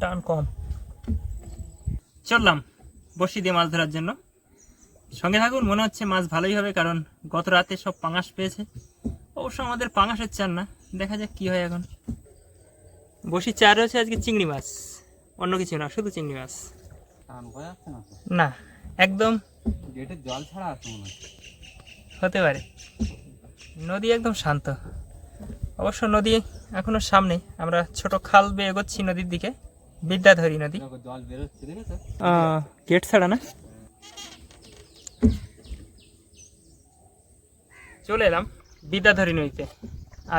টান কম। চললাম বসি দিয়ে মাছ ধরার জন্য। সঙ্গে থাকুন মনে হচ্ছে মাছ ভালোই হবে কারণ গত রাতে সব পাঙাশ পেয়েছে। অবশ্য আমাদের পাঙাশের চার না দেখা যাক কি হয় এখন। বসি চার হচ্ছে আজকে চিংড়ি মাছ অন্য কিছু না শুধু চিংড়ি মাছ। না একদম জল ছাড়া আছে মনে হতে পারে। নদী একদম শান্ত। অবশ্য নদী এখনও সামনে আমরা ছোট খাল বেয়ে এগোচ্ছি নদীর দিকে। বিদ্যাধরী নদী। জল বেরোচ্ছে গেট ছাড়া না? চলে এলাম বিদ্যাধরী নদীতে।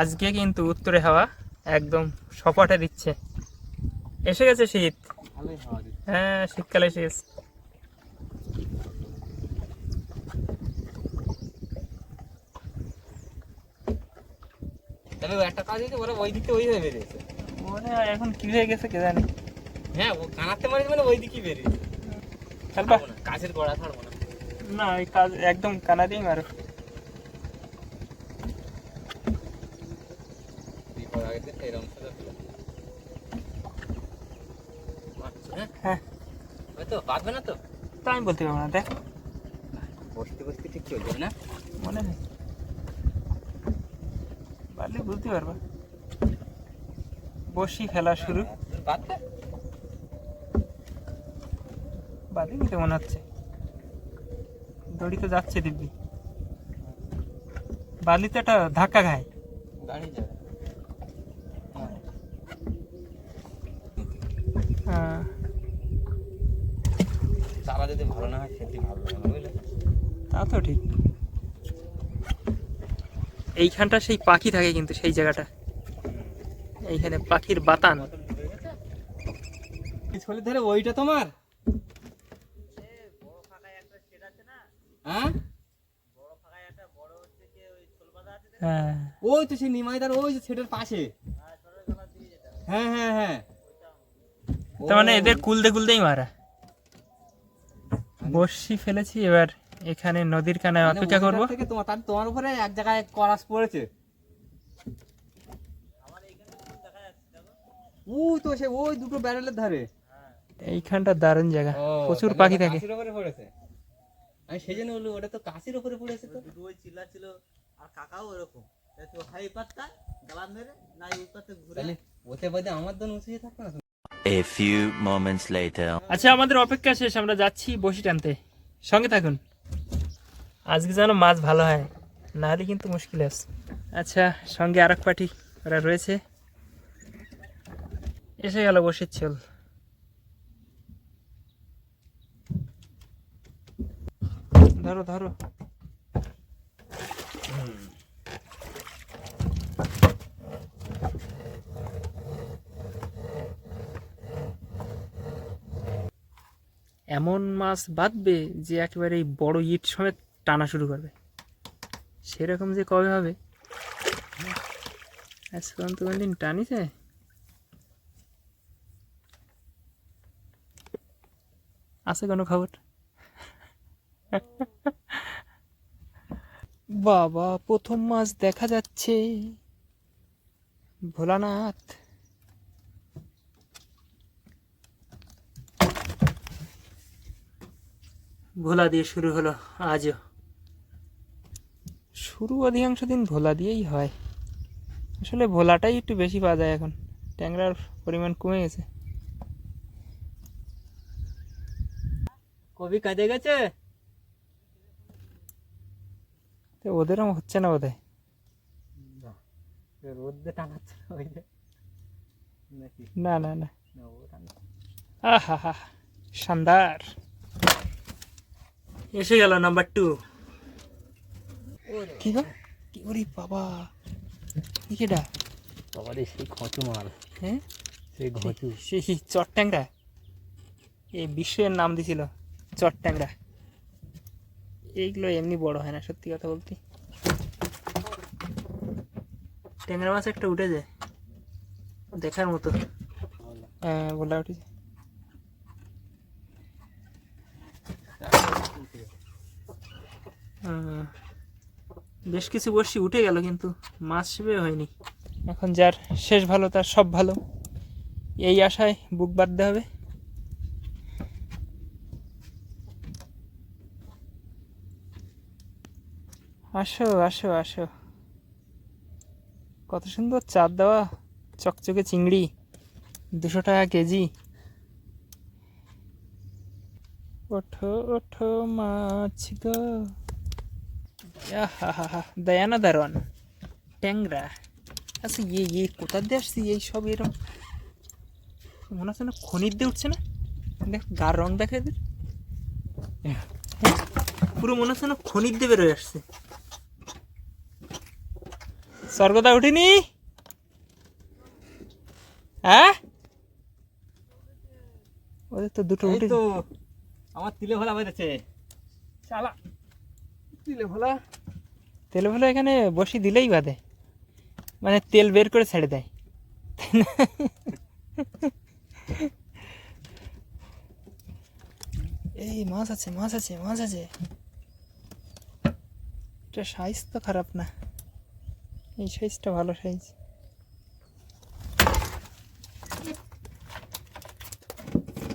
আজকে কিন্তু উত্তরে হাওয়া একদম সপাটে দিচ্ছে। এসে গেছে শীত। ভালোই হাওয়া দিচ্ছে। হ্যাঁ শীতকালে এসে গেছে। তবে একটা কাজ হয়েছে ওরা ওই দিকে ওই হয়ে বেরিয়েছে। মনে হয় এখন কি হয়ে গেছে কে জানে। হ্যাঁ ও কানাতে মারিস মানে ওই দিকেই না, কাছের গোড়া ছাড়বো না। না ওই কাজ একদম মারো। হ্যাঁ? হ্যাঁ। বাঁধবে না তো? তা আমি বলতে পারব না দেখ। বসতে বসতে ঠিক চলে যাবে না? মনে পারলে বুঝতে পারবা। বসি খেলা শুরু। বাঁধবে? বাদিনি তো মনে হচ্ছে। দড়ি তো যাচ্ছে দিব্যি। বালি তো একটা ধাক্কা খায়। গাড়ি হ্যাঁ, চারা যদি ভালো না হয় সেটি ভালো লাগে না বুঝলে? তা তো ঠিক। এইখানটা সেই পাখি থাকে কিন্তু সেই জায়গাটা। এইখানে পাখির বাতান। ধরে ওইটা তোমার? হ্যাঁ? হ্যাঁ। ওই তো সেই নিমাইদার ওই যে সেটার পাশে। হ্যাঁ হ্যাঁ হ্যাঁ। তার মানে এদের কুলদে কুলদেই মারা। বর্ষি ফেলেছি এবার এখানে নদীর কানায় মানে অপেক্ষা করব। থেকে তোমার তার তোমার উপরে এক জায়গায় করাস পড়েছে। ওই তো সে ওই দুটো ব্যারেলের ধারে। এইখানটা দারুণ জায়গা। প্রচুর পাখি থাকে। পড়েছে। আমি সেই জন্য বলল ওটা তো কাশির উপরে পড়েছে তো। দুটোই চিল্লা ছিল আর কাকাও এরকম তো হাই পাত্তা গালান ধরে নাই ওই পাত্তে ঘুরে। তাহলে ওতে বাদে আমার দন উঁচিয়ে থাকবে না A few moments later. আচ্ছা আমাদের অপেক্ষা শেষ আমরা যাচ্ছি বসি টানতে। সঙ্গে থাকুন। আজকে যেন মাছ ভালো হয় না হলে কিন্তু মুশকিল আছে। আচ্ছা সঙ্গে আর এক পাটি ওরা রয়েছে। এসে গেল বসির চল ধরো ধরো। এমন মাছ বাঁধবে যে একেবারে এই বড় ইট সমেত টানা শুরু করবে। সেরকম যে কবে হবে? আজকে তো কোনদিন টানিছে? আছে কোনো খবর? বাবা প্রথম মাছ দেখা যাচ্ছে। ভোলানাথ। ভোলা দিয়ে শুরু হলো আজও। শুরু অধিকাংশ দিন ভোলা দিয়েই হয়। আসলে ভোলাটাই একটু বেশি পাওয়া যায় এখন। ট্যাংরার পরিমাণ কমে গেছে। কবি কাজে গেছে? তো ওদেরও হচ্ছে না বোধহয়? রোদ টানাচ্ছে না ওই যে। না না না। আহা হা শানদার। এসে গেল নাম্বার টু। কি গো? কি ওরে বাবা। কি কেডা বাবা রে সেই খঁচু মাল। হ্যাঁ? সেই ঘঁচু। সেই চট্ট্যাংরা এই বিশ্বের নাম দিছিল চট্ট্যাংরা এইগুলো এমনি বড় হয় না, সত্যি কথা বলতে। ট্যাংরা মাছ একটা উঠে যায়, দেখার মতো। হ্যাঁ বলা উঠেছে বেশ কিছু বর্ষি উঠে গেল কিন্তু মাছ সেবে হয়নি। এখন যার শেষ ভালো, তার সব ভালো। এই আশায় বুক বাঁধতে হবে। আসো আসো আসো। কত সুন্দর চার দেওয়া চকচকে চিংড়ি। দুশো টাকা কেজি। ওঠো ওঠো মাছ গো। দয়ানা দারন ট্যাংরা। আচ্ছা ইয়ে ইয়ে কোথা দিয়ে আসছি? এই সব এরকম মনে হচ্ছে না খনির দিয়ে উঠছে না? দেখ, গার রং দেখা এদের পুরো মনে হচ্ছে না খনির দিয়ে বেরোয় আসছে। স্বর্গদা উঠিনি? হ্যাঁ? ওদের তো দুটো উঠে তো আমার তিলে ভোলা বেড়েছে চালা তিলে ভোলা? তেল ফেলে এখানে বসি দিলেই বাদে মানে তেল বের করে ছেড়ে দেয়। এই মাছ আছে মাছ আছে মাছ আছে। এটা সাইজ তো খারাপ না। এই সাইজটা ভালো সাইজ।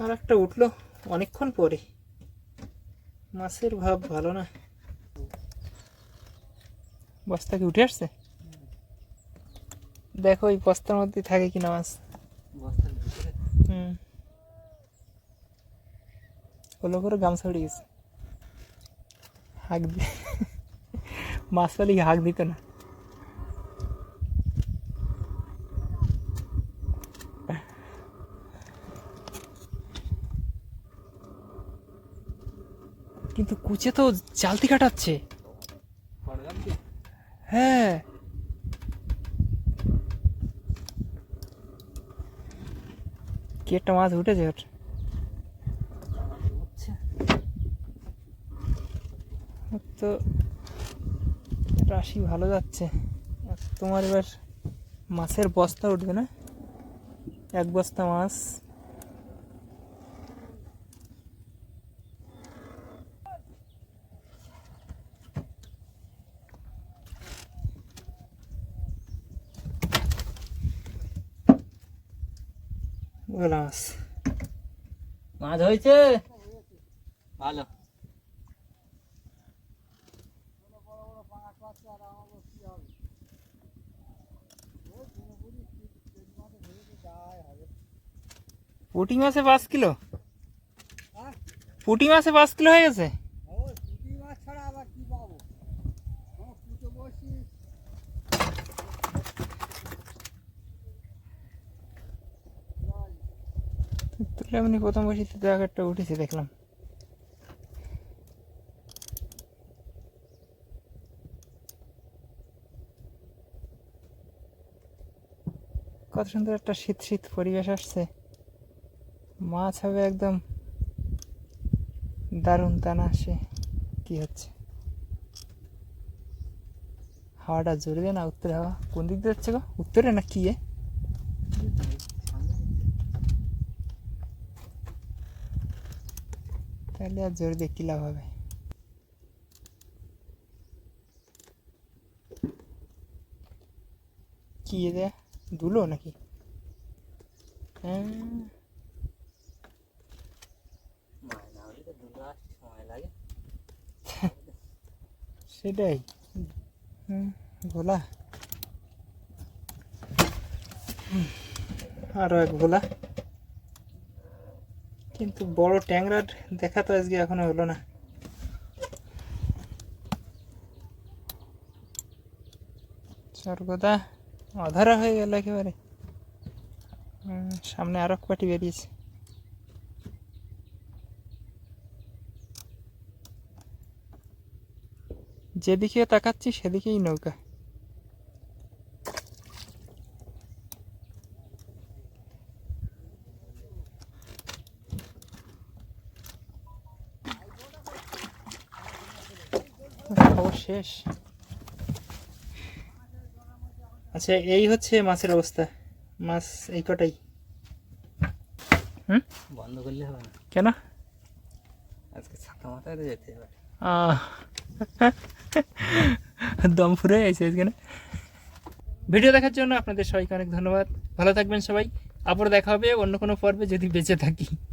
আর একটা উঠল অনেকক্ষণ পরে। মাছের ভাব ভালো না। বস্তা কি উঠে আসছে? দেখো ওই বস্তার মধ্যে থাকে কিনা মাছ। হুম। হলো করে গামছা উঠে গেছে। হাঁক দি মাছ পালি হাঁক দিত না কিন্তু কুচে তো জালতি কাটাচ্ছে। হ্যাঁ। কি একটা মাছ উঠেছে ওর তো রাশি ভালো যাচ্ছে। তোমার এবার মাছের বস্তা উঠবে না? এক বস্তা মাছ। ওগুলো মাছ মাছ হয়েছে? ভালো। পুটি মাছে পাঁচ কিলো? পুটি মাছে পাঁচ কিলো হয়ে গেছে? এমনি প্রথম বসিতে তো এক একটা উঠেছে, দেখলাম। কত সুন্দর একটা শীত শীত পরিবেশ আসছে। মাছ হবে একদম দারুণ টানা আসে। কি হচ্ছে? হাওয়াটা জোরে না, উত্তরে হাওয়া। কোন দিক দিয়ে যাচ্ছে গো? উত্তরে না কি এ? তাহলে আর জোরে দিয়ে কি লাভ হবে। কি এ দেয়া? দুলো নাকি? হ্যাঁ। সেটাই। ভোলা আরও এক ভোলা কিন্তু বড় ট্যাংরার দেখা তো আজকে এখনও হলো না। স্বর্গদা, অধারা হয়ে গেল একেবারে। সামনে আরও পাটি বেরিয়েছে। যেদিকে তাকাচ্ছি, সেদিকেই নৌকা খবর শেষ। আচ্ছা এই হচ্ছে মাছের অবস্থা। মাছ এই কটাই। হুম? বন্ধ করলে হবে না। কেন? আজকে ছাতা মাথায় তো যেতে হবে। দম ফুরে এখানে ভিডিও দেখার জন্য আপনাদের সবাইকে অনেক ধন্যবাদ। ভালো থাকবেন সবাই। আবার দেখা হবে অন্য কোনো পর্বে যদি বেঁচে থাকি।